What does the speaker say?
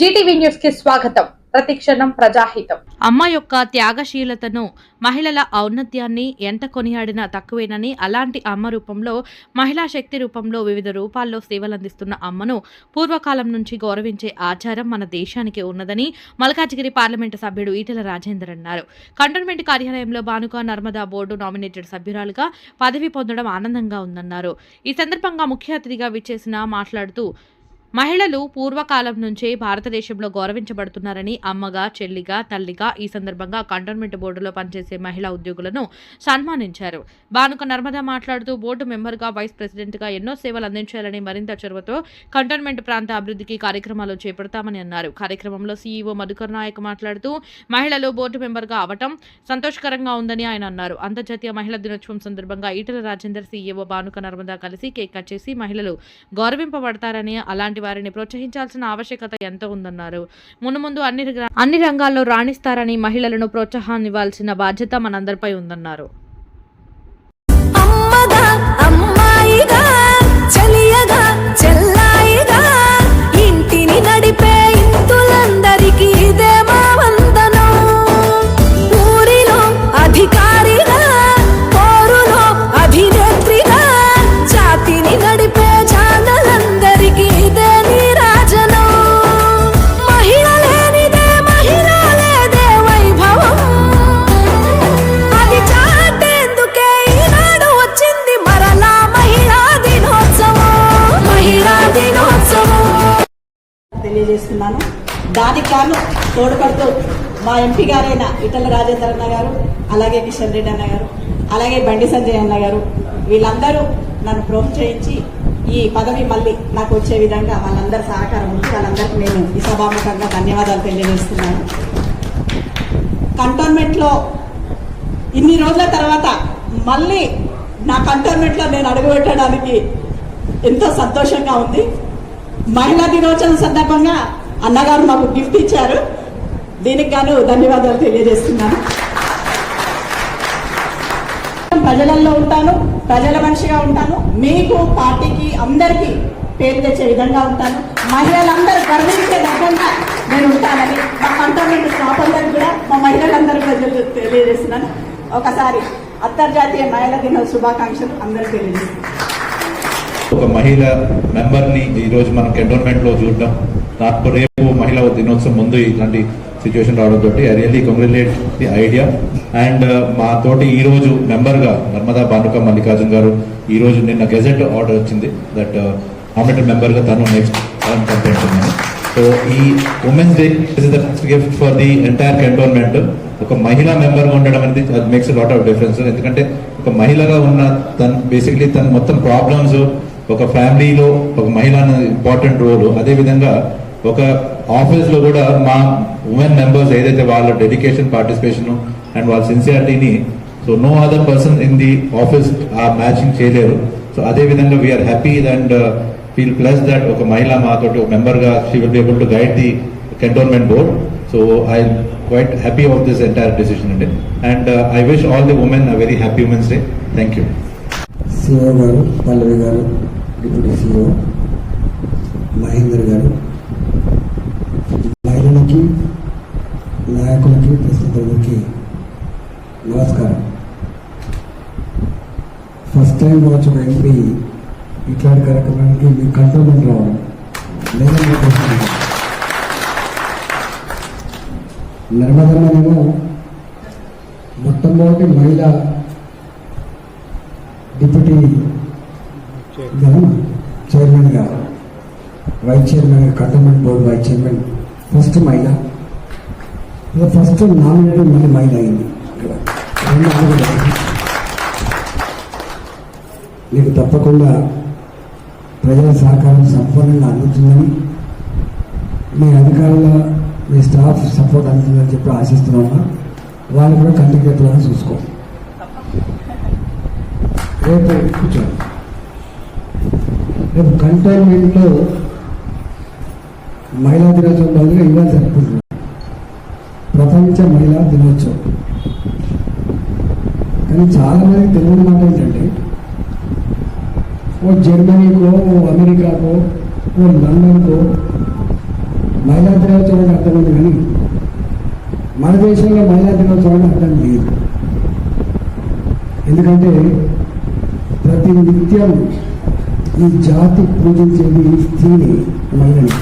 Zee TV న్యూస్కి స్వాగతం. ప్రతిక్షణం ప్రజాహితం. అమ్మ యొక్క త్యాగశీలతను మహిళల ఔన్నత్యాన్ని ఎంత కొనియాడినా తక్కువేనని అలాంటి అమ్మ రూపంలో మహిళా శక్తి రూపంలో వివిధ రూపాల్లో సేవలందిస్తున్న అమ్మను పూర్వకాలం నుంచి గౌరవించే ఆచారం మన దేశానికి ఉన్నదని మల్కాజిగిరి పార్లమెంటు సభ్యుడు ఈటెల రాజేందర్ అన్నారు. కంటోన్మెంట్ కార్యాలయంలో బానుక నర్మదా బోర్డు నామినేటెడ్ సభ్యురాలుగా పదవి పొందడం ఆనందంగా ఉందన్నారు. ఈ సందర్భంగా ముఖ్య అతిథిగా విచ్చేసిన మాట్లాడుతూ మహిళలు పూర్వకాలం నుంచే భారతదేశంలో గౌరవించబడుతున్నారని అమ్మగా చెల్లిగా తల్లిగా ఈ సందర్భంగా కంటోన్మెంట్ బోర్డులో పనిచేసే మహిళా ఉద్యోగులను సన్మానించారు. బానుక నర్మదా మాట్లాడుతూ బోర్డు మెంబర్గా వైస్ ప్రెసిడెంట్గా ఎన్నో సేవలు అందించాలని మరింత చొరవతో కంటోన్మెంట్ ప్రాంత అభివృద్ధికి కార్యక్రమాలు చేపడతామని అన్నారు. కార్యక్రమంలో సీఈఓ మధుకర్ నాయక్ మాట్లాడుతూ మహిళలు బోర్డు మెంబర్గా అవటం సంతోషకరంగా ఉందని ఆయన అన్నారు. అంతర్జాతీయ మహిళా దినోత్సవం సందర్భంగా ఈటల రాజేందర్ సీఈఓ బానుక నర్మదా కలిసి కేక్ కట్ చేసి మహిళలు గౌరవింపబడతారని అలాంటి వారిని ప్రోత్సహించాల్సిన ఆవశ్యకత ఎంతో ఉందన్నారు. మునుముందు అన్ని అన్ని రంగాల్లో రాణిస్తారని మహిళలను ప్రోత్సాహాన్నివ్వాల్సిన బాధ్యత మనందరిపై ఉందన్నారు. దానికి గాను తోడ్పడుతూ మా ఎంపీ గారైన ఇటల రాజేంద్ర అన్న గారు అలాగే కిషన్ రెడ్డి అన్న గారు అలాగే బండి సంజయ్ అన్న గారు వీళ్ళందరూ నన్ను ప్రోత్సహించి ఈ పదవి మళ్ళీ నాకు వచ్చే విధంగా వాళ్ళందరి సహకారం ఉంది వాళ్ళందరికీ నేను ఈ సభాముఖంగా ధన్యవాదాలు తెలియజేస్తున్నాను. కంటోన్మెంట్లో ఇన్ని రోజుల తర్వాత మళ్ళీ నా కంటోన్మెంట్లో నేను అడుగుపెట్టడానికి ఎంతో సంతోషంగా ఉంది. మహిళా దినోత్సవం సందర్భంగా అన్నగారు మాకు గిఫ్ట్ ఇచ్చారు. దీనికి గాను ధన్యవాదాలు తెలియజేస్తున్నాను. ప్రజలలో ఉంటాను ప్రజల మనిషిగా ఉంటాను. మీకు పార్టీకి అందరికీ పేరు తెచ్చే విధంగా ఉంటాను. మహిళలందరూ గర్వించే విధంగా నేను ఉంటానని మా కంటోన్మెంట్ స్టాఫ్ అందరికి కూడా మా మహిళలందరూ ప్రజలు తెలియజేస్తున్నాను. ఒకసారి అంతర్జాతీయ మహిళా దిన శుభాకాంక్షలు అందరూ తెలియజేస్తున్నాను. ఒక మహిళ మెంబర్ని ఈరోజు మనం కంటోన్మెంట్లో చూడడం. నాకు రేపు మహిళా దినోత్సవం ముందు ఇలాంటి సిచ్యువేషన్ రావడం తోటి I really congratulate the idea and మా తోటి ఈ రోజు మెంబర్గా నర్మదా భానుక మల్లికార్జున్ గారు ఈ రోజు నిన్న గెజెట్ ఆర్డర్ వచ్చింది దట్ నామినేటెడ్ uh, మెంబర్గా తను నెక్స్ట్ పంపించున్నాను సో ఈ women's day is the gift for the entire cantonment ఒక మహిళా మెంబర్గా ఉండడం అనేది అది మేక్స్ లాట్ ఆఫ్ డిఫరెన్స్ ఎందుకంటే ఒక మహిళగా ఉన్న తను బేసిక్లీ తన మొత్తం ప్రాబ్లమ్స్ ఒక ఫ్యామిలీలో ఒక మహిళ ఇంపార్టెంట్ రోల్. అదే విధంగా ఒక ఆఫీస్లో కూడా మా ఉమెన్ మెంబర్స్ ఏదైతే వాళ్ళ డెడికేషన్ పార్టిసిపేషన్ అండ్ వాళ్ళ సిన్సియారిటీని so no other person in the office ఆ మ్యాచింగ్ చేయలేరు. సో అదే విధంగా we are happy and feel plus that ఒక మహిళ మాతోటి ఒక మెంబర్గా she will be able to guide the cantonment board so I quite happy of this entire decision అండి and I wish all the women a very happy women's day thank you CO garu Pallavi garu deputy CO Mahender గారు. మహిళలకి నాయకులకి ప్రస్తుతానికి నమస్కారం. First time వచ్చి ఒక MP ఇట్లాంటి కార్యక్రమానికి మీకు కంట్రోల్మెంట్ రావడం లేదా నర్మదమ్మనేమో మొట్టమొదటి మహిళ డిప్యూటీ గాను chairman vice chairman cantonment board vice chairman first మహిళ. ఇక ఫస్ట్ నామినేటెడ్ మళ్ళీ మహిళ అయింది ఇక్కడ. మీకు తప్పకుండా ప్రజల సహకారం సంపూర్ణంగా అందుతుందని మీ అధికారుల మీ స్టాఫ్ సపోర్ట్ అందుతుందని చెప్పి ఆశిస్తున్నాను వాళ్ళు కూడా కంటికి రెప్పలాగా చూసుకో రేపు కూర్చోండి. రేపు కంటైన్మెంట్లో మహిళా దినోత్సవం బదులుగా ఇవాళ జరుపుకుంటున్నాం. ప్రపంచ మహిళా దినోత్సవం. కానీ చాలా మంది తెలియని మాట ఏంటంటే ఓ జర్మనీకో ఓ అమెరికాకో ఓ లండన్కో మహిళా దినోత్సవానికి అర్థం ఉంది కానీ మన దేశంలో మహిళా దినోత్సవానికి అర్థం లేదు. ఎందుకంటే ప్రతి నిత్యం ఈ జాతి పూజించేది స్త్రీని మహిళని